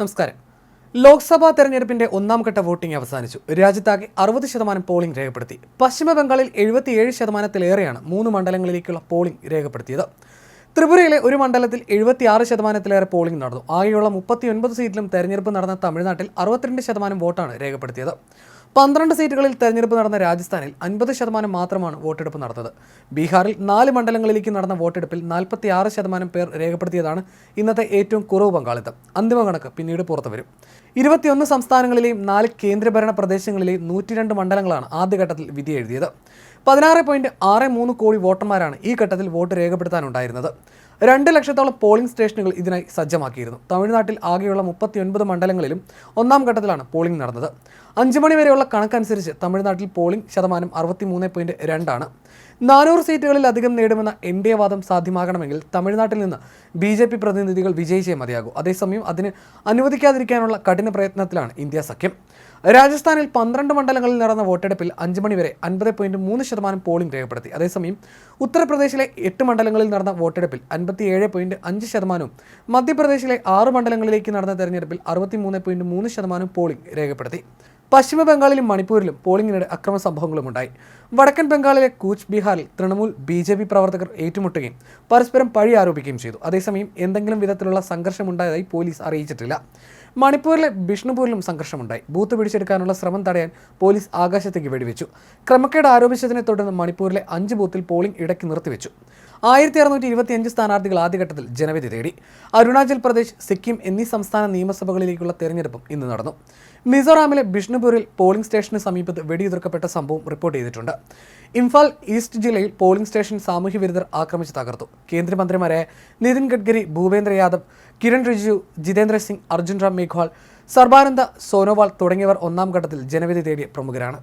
നമസ്കാരം. ലോക്സഭാ തെരഞ്ഞെടുപ്പിന്റെ ഒന്നാം ഘട്ട വോട്ടിംഗ് അവസാനിച്ചു. രാജ്യത്താകെ അറുപത് ശതമാനം പോളിംഗ് രേഖപ്പെടുത്തി. പശ്ചിമ ബംഗാളിൽ എഴുപത്തിയേഴ് ശതമാനത്തിലേറെയാണ് മൂന്ന് മണ്ഡലങ്ങളിലേക്കുള്ള പോളിംഗ് രേഖപ്പെടുത്തിയത്. ത്രിപുരയിലെ ഒരു മണ്ഡലത്തിൽ എഴുപത്തിയാറ് ശതമാനത്തിലേറെ പോളിംഗ് നടന്നു. ആകെയുള്ള മുപ്പത്തിയൊൻപത് സീറ്റിലും തെരഞ്ഞെടുപ്പ് നടന്ന തമിഴ്നാട്ടിൽ അറുപത്തിരണ്ട് ശതമാനം വോട്ടാണ് രേഖപ്പെടുത്തിയത്. പന്ത്രണ്ട് സീറ്റുകളിൽ തെരഞ്ഞെടുപ്പ് നടന്ന രാജസ്ഥാനിൽ അൻപത് ശതമാനം മാത്രമാണ് വോട്ടെടുപ്പ് നടന്നത്. ബീഹാറിൽ നാല് മണ്ഡലങ്ങളിലേക്ക് നടന്ന വോട്ടെടുപ്പിൽ നാൽപ്പത്തി ആറ് ശതമാനം പേർ രേഖപ്പെടുത്തിയതാണ് ഇന്നത്തെ ഏറ്റവും കുറവ് പങ്കാളിത്തം. അന്തിമ കണക്ക് പിന്നീട് പുറത്തു വരും ഇരുപത്തിയൊന്ന് സംസ്ഥാനങ്ങളിലെയും നാല് കേന്ദ്രഭരണ പ്രദേശങ്ങളിലെയും നൂറ്റിരണ്ട് മണ്ഡലങ്ങളാണ് ആദ്യഘട്ടത്തിൽ വിധി എഴുതിയത്. പതിനാറ് പോയിന്റ് ആറ് മൂന്ന് കോടി വോട്ടർമാരാണ് ഈ ഘട്ടത്തിൽ വോട്ട് രേഖപ്പെടുത്താനുണ്ടായിരുന്നത്. രണ്ട് ലക്ഷത്തോളം പോളിംഗ് സ്റ്റേഷനുകൾ ഇതിനായി സജ്ജമാക്കിയിരുന്നു. തമിഴ്നാട്ടിൽ ആകെയുള്ള മുപ്പത്തിയൊൻപത് മണ്ഡലങ്ങളിലും ഒന്നാം ഘട്ടത്തിലാണ് പോളിംഗ് നടന്നത്. അഞ്ച് മണി വരെയുള്ള കണക്കനുസരിച്ച് തമിഴ്നാട്ടിൽ പോളിംഗ് ശതമാനം അറുപത്തിമൂന്ന് പോയിന്റ് രണ്ടാണ്. നാനൂറ് സീറ്റുകളിൽ അധികം നേടുമെന്ന എൻ ഡി എ വാദം സാധ്യമാകണമെങ്കിൽ തമിഴ്നാട്ടിൽ നിന്ന് ബി ജെ പി പ്രതിനിധികൾ വിജയിച്ചേ മതിയാകൂ. അതേസമയം അതിന് അനുവദിക്കാതിരിക്കാനുള്ള കഠിന പ്രയത്നത്തിലാണ് ഇന്ത്യ സഖ്യം. രാജസ്ഥാനിൽ പന്ത്രണ്ട് മണ്ഡലങ്ങളിൽ നടന്ന വോട്ടെടുപ്പിൽ അഞ്ച് മണിവരെ അൻപത് പോയിന്റ് മൂന്ന് ശതമാനം പോളിംഗ് രേഖപ്പെടുത്തി. അതേസമയം ഉത്തർപ്രദേശിലെ എട്ട് മണ്ഡലങ്ങളിൽ നടന്ന വോട്ടെടുപ്പിൽ അൻപത്തി ഏഴ് പോയിന്റ് അഞ്ച് ശതമാനവും മധ്യപ്രദേശിലെ ആറ് മണ്ഡലങ്ങളിലേക്ക് നടന്ന തെരഞ്ഞെടുപ്പിൽ അറുപത്തി മൂന്ന് പോയിന്റ് മൂന്ന് ശതമാനം പോളിംഗ് രേഖപ്പെടുത്തി. പശ്ചിമ ബംഗാളിലും മണിപ്പൂരിലും പോളിംഗിനിടെ അക്രമ സംഭവങ്ങളും ഉണ്ടായി. വടക്കൻ ബംഗാളിലെ കൂച്ച് ബിഹാറിൽ തൃണമൂൽ ബി ജെ പി പ്രവർത്തകർ ഏറ്റുമുട്ടുകയും പരസ്പരം പഴി ആരോപിക്കുകയും ചെയ്തു. അതേസമയം എന്തെങ്കിലും വിധത്തിലുള്ള സംഘർഷമുണ്ടായതായി പോലീസ് അറിയിച്ചിട്ടില്ല. മണിപ്പൂരിലെ ബിഷ്ണുപൂരിലും സംഘർഷമുണ്ടായി. ബൂത്ത് പിടിച്ചെടുക്കാനുള്ള ശ്രമം തടയാൻ പോലീസ് ആകാശത്തേക്ക് വെടിവെച്ചു. ക്രമക്കേട് ആരോപിച്ചതിനെ തുടർന്ന് മണിപ്പൂരിലെ അഞ്ച് ബൂത്തിൽ പോളിംഗ് ഇടയ്ക്ക് നിർത്തിവെച്ചു. ആയിരത്തി അറുന്നൂറ്റി ഇരുപത്തിയഞ്ച് സ്ഥാനാർത്ഥികൾ ആദ്യഘട്ടത്തിൽ ജനവിധി തേടി. അരുണാചൽ പ്രദേശ് സിക്കിം എന്നീ സംസ്ഥാന നിയമസഭകളിലേക്കുള്ള തെരഞ്ഞെടുപ്പും ഇന്ന് നടന്നു. മിസോറാമിലെ ബിഷ്ണുപൂരിൽ പോളിംഗ് സ്റ്റേഷന് സമീപത്ത് വെടിയുതിർക്കപ്പെട്ട സംഭവം റിപ്പോർട്ട് ചെയ്തിട്ടുണ്ട്. ഇംഫാൽ ഈസ്റ്റ് ജില്ലയിൽ പോളിംഗ് സ്റ്റേഷൻ സാമൂഹ്യ വിരുദ്ധർ ആക്രമിച്ച് തകർത്തു. കേന്ദ്രമന്ത്രിമാരായ നിതിൻ ഗഡ്കരി ഭൂപേന്ദ്ര യാദവ് കിരൺ റിജിജു ജിതേന്ദ്ര സിംഗ് അർജുൻ റാം മേഘ്വാൾ സർബാനന്ദ സോനോവാൾ തുടങ്ങിയവർ ഒന്നാം ഘട്ടത്തിൽ ജനവിധി തേടിയ പ്രമുഖരാണ്.